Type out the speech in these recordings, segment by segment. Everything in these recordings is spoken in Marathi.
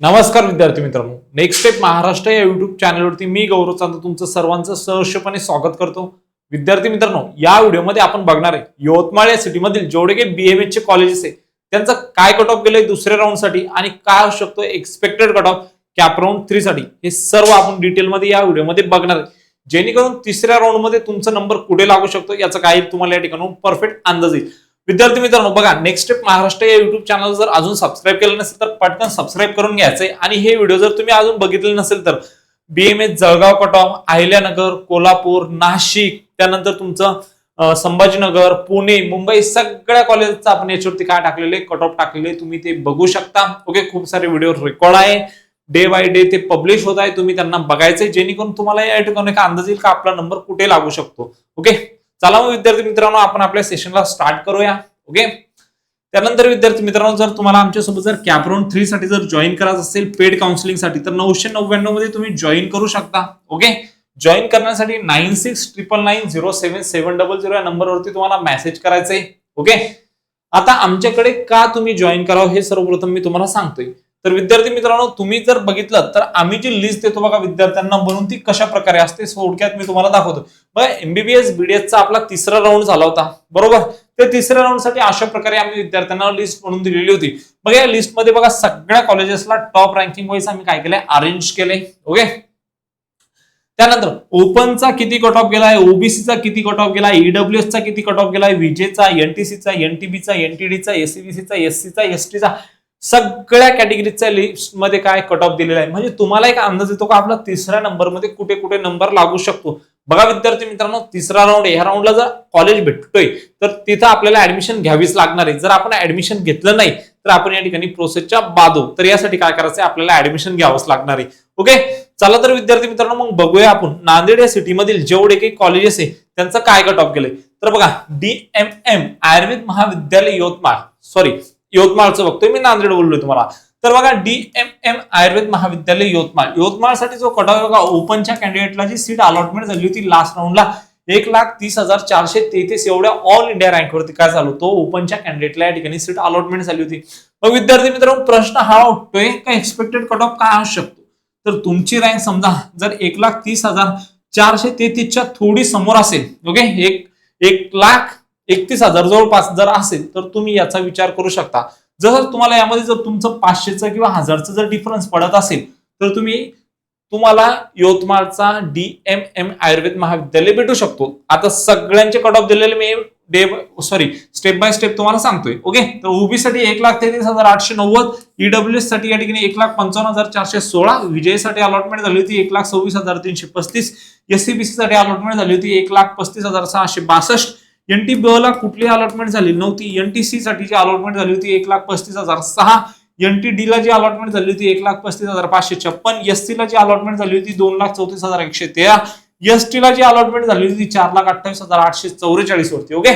नमस्कार विद्यार्थी मित्रांनो. नेक्स्ट स्टेप महाराष्ट्र या युट्यूब चॅनलवरती मी गौरव चांद तुमचं सर्वांचं सहर्षपणे स्वागत करतो. विद्यार्थी मित्रांनो या व्हिडिओमध्ये आपण बघणार आहे यवतमाळ या सिटीमधील जेवढे काही बीएमएच चे कॉलेजेस आहे त्यांचं काय कट ऑफ गेलंय दुसऱ्या राऊंडसाठी आणि काय असू शकतो expected cut off CAP round three साठी. हे सर्व आपण डिटेलमध्ये या व्हिडिओमध्ये बघणार आहे. जेणेकरून तिसऱ्या राऊंडमध्ये तुमचा नंबर कुठे लागू शकतो याचा काही तुम्हाला या ठिकाणी परफेक्ट अंदाज येईल. विद्यार्थी मित्रांनो बघा नेक्स्ट स्टेप महाराष्ट्र या युट्यूब चॅनल जर अजून सबस्क्राईब केलं नसेल तर पटकन सबस्क्राईब करून घ्यायचंय. आणि हे व्हिडिओ जर तुम्ही अजून बघितले नसेल तर बीएमएस जळगाव कटॉम अहिल्यानगर कोल्हापूर नाशिक त्यानंतर तुमचं संभाजीनगर पुणे मुंबई सगळ्या कॉलेजचा आपण याच्यावरती काय टाकलेले कट ऑफ टाकलेले तुम्ही ते बघू शकता. ओके खूप सारे व्हिडिओ रेकॉर्ड आहे. डे बाय डे ते पब्लिश होत आहे. तुम्ही त्यांना बघायचंय. जेणेकरून तुम्हाला या ठिकाणी अंदाज येईल का आपला नंबर कुठे लागू शकतो. ओके चला मग विद्यार्थी मित्रांनो आपण आपल्या सेशनला स्टार्ट करूया. ओके त्यानंतर विद्यार्थी मित्रांनो जर तुम्हाला आमच्यासोबत जर कॅपराऊंड थ्री साठी जर जॉईन करायचं असेल पेड काउन्सिलिंगसाठी तर नऊशे नव्याण्णवमध्ये तुम्ही जॉईन करू शकता. ओके जॉईन करण्यासाठी nine six triple nine zero seven seven double zero या नंबरवरती तुम्हाला मेसेज करायचंय. ओके आता आमच्याकडे का तुम्ही जॉईन करावं हे सर्वप्रथम मी तुम्हाला सांगतोय. तर विद्यार्थी मित्रांनो तुम्ही जर बघितलं तर आम्ही जी लिस्ट देतो बघा विद्यार्थ्यांना म्हणून ती कशा प्रकारे असते थोडक्यात मी तुम्हाला दाखवतो. बघा एमबीबीएस बीडीएसचा आपला तिसरा राऊंड झाला होता. बरोबर? ते तिसऱ्या राऊंडसाठी अशा प्रकारे आम्ही विद्यार्थ्यांना लिस्ट म्हणून दिलेली होती. बघा या लिस्टमध्ये बघा सगळ्या कॉलेजेसला टॉप रँकिंग वाईज आम्ही काय केलंय? अरेंज केले ओके त्यानंतर ओपनचा किती कट ऑफ गेलाय? ओबीसीचा किती कट ऑफ गेलाय? ईडब्ल्यूएसचा किती कट ऑफ गेलाय? विजेचा एनटीसीचा एनटीबीचा एनटीडीचा एससीबीसीचा एससीचा एसटीचा सगळ्या कॅटेगरीच्या लिस्टमध्ये काय कट ऑफ दिलेला आहे. म्हणजे तुम्हाला एक अंदाज येतो का आपला तिसऱ्या नंबरमध्ये कुठे कुठे नंबर लागू शकतो? बघा विद्यार्थी मित्रांनो तिसरा राऊंड ह्या राऊंडला जर कॉलेज भेटतोय तर तिथं आपल्याला ऍडमिशन घ्यावीच लागणार आहे. जर आपण ऍडमिशन घेतलं नाही तर आपण या ठिकाणी प्रोसेसच्या बाद होऊ तर यासाठी काय करायचं आपल्याला ऍडमिशन घ्यावंच लागणार आहे. ओके चला तर विद्यार्थी मित्रांनो मग बघूया आपण. नांदेड या सिटीमधील जेवढे काही कॉलेजेस आहे त्यांचं काय कट ऑफ केलंय? तर बघा डीएमएम आयुर्वेद महाविद्यालय यवतमाळ. सॉरी यवतमाळचं बघतोय मी नांदेड बोललोय तुम्हाला. तर बघा डीएमएम आयुर्वेद महाविद्यालय यवतमाळ. यवतमाळसाठी जो कट ऑफ बघा ओपनच्या कॅन्डिडेटला जी सीट अलॉटमेंट झाली होती लास्ट राऊंडला एक लाख तीस हजार चारशे तेहतीस एवढ्या ऑल इंडिया रँकवरती काय झालो तो ओपनच्या कॅन्डिडेटला या ठिकाणी सीट अलॉटमेंट झाली होती. मग विद्यार्थी मित्रांनो प्रश्न हा उठतोय का एक्सपेक्टेड कट ऑफ काय असू शकतो? तर तुमची रँक समजा जर एक लाख तीस हजार चारशे तेहतीसच्या थोडी समोर असेल ओके एक एक लाख एकतीस हजार जवळपास जर असेल तर तुम्ही याचा विचार करू शकता. जर तुम्हाला यामध्ये जर तुमचं पाचशेचं किंवा हजारचं जर डिफरन्स पडत असेल तर तुम्ही तुम्हाला यवतमाळचा D M M Ayurved Mahavidyalaya भेटू शकतो. आता सगळ्यांचे कट ऑफ दिलेले मी day sorry step by step तुम्हाला सांगतोय ओके तर ओबीसाठी एक लाख तेहतीस हजार आठशे नव्वद ईडब्ल्यू एससाठी या ठिकाणी एक लाख पंचावन्न हजार चारशे सोळा विजयसाठी अलॉटमेंट झाली होती एक लाख सव्वीस हजार तीनशे पस्तीस एससीबीसी साठी अलॉटमेंट झाली होती एक लाख पस्तीस हजार सहाशे बासष्ट एनटी ब ला कुठली अलॉटमेंट झाली नव्हती. एनटीसी साठी जी अलॉटमेंट झाली होती एक लाख पस्तीस हजार सहा. एनटी ला जी अलॉटमेंट झाली होती एक लाख पस्तीस हजार पाचशे छप्पन. एस ला जी अलॉटमेंट झाली होती दोन लाख चौतीस हजार एकशे तेरा. एस ला जी अलॉटमेंट झाली होती चार लाख अठ्ठावीस हजार आठशे चौवेचाळीस वरती ओके?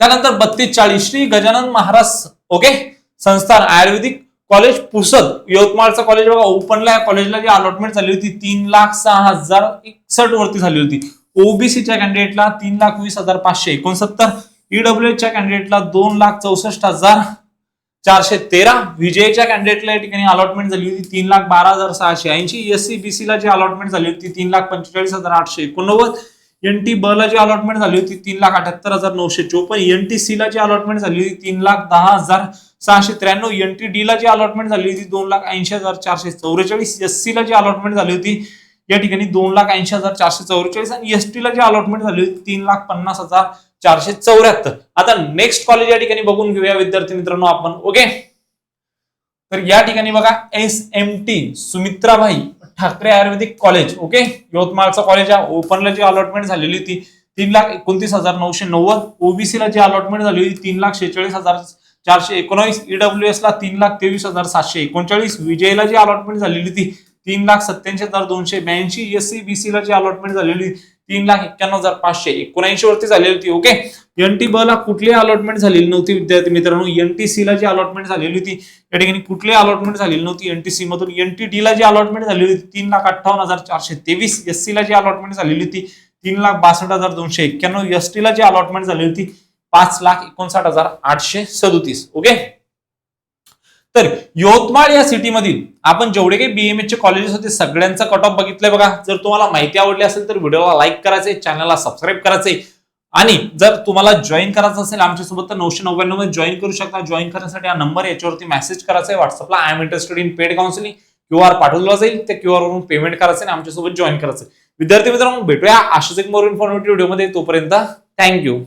त्यानंतर बत्तीस चाळीस Shri Gajanan Maharaj okay? Sansthan ayurvedic college Pusad. यवतमाळचं college बघा ओपनला या कॉलेजला जी अलॉटमेंट झाली होती तीन लाख सहा हजार एकसठ वरती झाली होती. ओबीसीच्या कॅन्डिडेटला तीन लाख वीस हजार पाचशे एकोणसत्तर ईडब्ल्यू च्या कॅन्डिडेटला दोन लाख चौसष्ट हजार चारशे तेरा विजयच्या कॅन्डिडेटला या ठिकाणी अलॉटमेंट झाली होती तीन लाख बारा हजार सहाशे ऐंशी एससी बीसी ला जी अलॉटमेंट झाली होती तीन लाख पंचेचाळीस हजार आठशे एकोणनव्वद एनटी ब ला जी अलॉटमेंट झाली होती तीन लाख अठ्याहत्तर हजार नऊशे चोपन्न एनटी सी ला जी अलॉटमेंट झाली होती तीन लाख दहा हजार सहाशे त्र्याण्णव एनटी डी ला जी अलॉटमेंट झाली होती दोन लाख ऐंशी हजार चारशे चौवेचाळीस एस सी ला जी अलॉटमेंट झाली होती या ठिकाणी दोन लाख ऐंशी हजार चारशे चौवेचाळीस आणि एसटीला ला जी अलॉटमेंट झाली होती तीन लाख पन्नास हजार चारशे चौऱ्याहत्तर. आता नेक्स्ट कॉलेज या ठिकाणी बघून घेऊया विद्यार्थी मित्रांनो आपण ओके तर या ठिकाणी बघा S M T Sumitrabai Thackeray ayurvedic college okay यवतमाळचं college आहे ओपनला जी अलॉटमेंट झालेली होती तीन लाख एकोणतीस हजार नऊशे नव्वद. ओबीसी ला जी अलॉटमेंट झाली होती तीन लाख शेहेचाळीस हजार चारशे एकोणावीस. ईडब्ल्यू एसला तीन लाख तेवीस हजार सातशे एकोणचाळीस. विजयला जी अलॉटमेंट झालेली होती तीन लाख सत्याऐंशी हजार दोनशे ब्याऐंशी एससी बीसी ला जी अलॉटमेंट झालेली होती तीन लाख एक्क्याण्णव हजार पाचशे एकोणऐंशी वरती झालेली होती ओके एनटी ब ला कुठली अलॉटमेंट झालेली नव्हती विद्यार्थी मित्रांनो एनटीसी ला जी अलॉटमेंट झालेली होती या ठिकाणी कुठली अलॉटमेंट झालेली नव्हती एनटीसी मधून एनटीडी ला जी अलॉटमेंट झालेली होती तीन लाख अठ्ठावन्न हजार चारशे तेवीस एससी ला जी अलॉटमेंट झालेली होती तीन लाख बासष्ट हजार दोनशे एक्क्याण्णव एस ला जी अलॉटमेंट झालेली होती पाच लाख एकोणसाठ हजार आठशे सदोतीस ओके तर यवतमाळ या सिटीमधील आपण जेवढे काही बीएमएच चे कॉलेजेस होते सगळ्यांचा कट ऑफ बघितलाय बघा. जर तुम्हाला माहिती आवडली असेल तर व्हिडिओला लाईक करायचे चॅनलला सबस्क्राईब करायचे आणि जर तुम्हाला जॉईन करायचं असेल आमच्यासोबत तर नऊशे नव्याण्णवमध्ये जॉईन करू शकता. जॉईन करण्यासाठी हा नंबर याच्यावरती मेसेज करायचा आहे व्हॉट्सअपला I am interested in paid counselling Q R पाठवला जाईल त्या क्यू आर वरून पेमेंट करायचं आणि आमच्यासोबत जॉईन करायचं विद्यार्थी मित्रांनो भेटूया. अशाच एक मोर इन्फॉर्मेटिव्ह व्हिडिओमध्ये तोपर्यंत थँक्यू